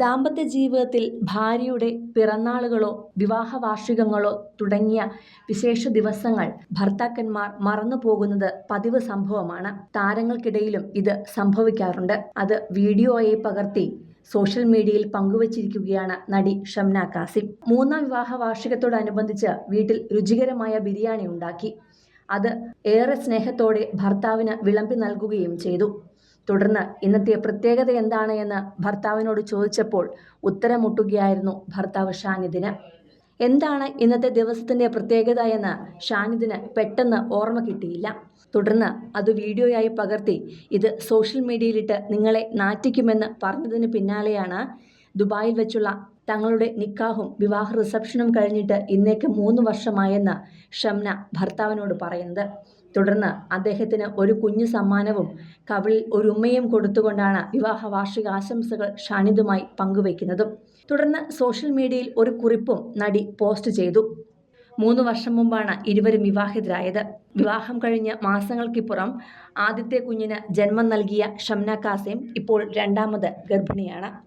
ദാമ്പത്യ ജീവിതത്തിൽ ഭാര്യയുടെ പിറന്നാളുകളോ വിവാഹ വാർഷികങ്ങളോ തുടങ്ങിയ വിശേഷ ദിവസങ്ങൾ ഭർത്താക്കന്മാർ മറന്നു പോകുന്നത് പതിവ് സംഭവമാണ്. താരങ്ങൾക്കിടയിലും ഇത് സംഭവിക്കാറുണ്ട്. അത് വീഡിയോയെ പകർത്തി സോഷ്യൽ മീഡിയയിൽ പങ്കുവച്ചിരിക്കുകയാണ് നടി ഷംന കാസിം മൂന്നാം വിവാഹ വാർഷികത്തോടനുബന്ധിച്ച് വീട്ടിൽ രുചികരമായ ബിരിയാണി ഉണ്ടാക്കി. അത് ഏറെ സ്നേഹത്തോടെ ഭർത്താവിന് വിളമ്പി നൽകുകയും ചെയ്തു. തുടർന്ന് ഇന്നത്തെ പ്രത്യേകത എന്താണ് എന്ന് ഭർത്താവിനോട് ചോദിച്ചപ്പോൾ ഉത്തരം മുട്ടുകയായിരുന്നു ഭർത്താവ് ഷാനിദിന് എന്താണ് ഇന്നത്തെ ദിവസത്തിന്റെ പ്രത്യേകത എന്ന് ഷാനിദിന് പെട്ടെന്ന് ഓർമ്മ കിട്ടിയില്ല. തുടർന്ന് അത് വീഡിയോയായി പകർത്തി ഇത് സോഷ്യൽ മീഡിയയിലിട്ട് നിങ്ങളെ നാറ്റിക്കുമെന്ന് പറഞ്ഞതിന് പിന്നാലെയാണ് ദുബായിൽ വെച്ചുള്ള തങ്ങളുടെ നിക്കാഹും വിവാഹ റിസപ്ഷനും കഴിഞ്ഞിട്ട് ഇന്നേക്ക് മൂന്ന് വർഷമായെന്ന് ഷംന ഭർത്താവിനോട് പറയുന്നത്. തുടർന്ന് അദ്ദേഹത്തിന് ഒരു കുഞ്ഞു സമ്മാനവും കവിളിൽ ഒരു ഉമ്മയും കൊടുത്തുകൊണ്ടാണ് വിവാഹ വാർഷിക ആശംസകൾ ഷാനിദുമായി പങ്കുവയ്ക്കുന്നതും. തുടർന്ന് സോഷ്യൽ മീഡിയയിൽ ഒരു കുറിപ്പും നടി പോസ്റ്റ് ചെയ്തു. മൂന്ന് വർഷം മുമ്പാണ് ഇരുവരും വിവാഹിതരായത്. വിവാഹം കഴിഞ്ഞ മാസങ്ങൾക്കിപ്പുറം ആദ്യത്തെ കുഞ്ഞിന് ജന്മം നൽകിയ ഷംന കാസിം ഇപ്പോൾ രണ്ടാമത് ഗർഭിണിയാണ്.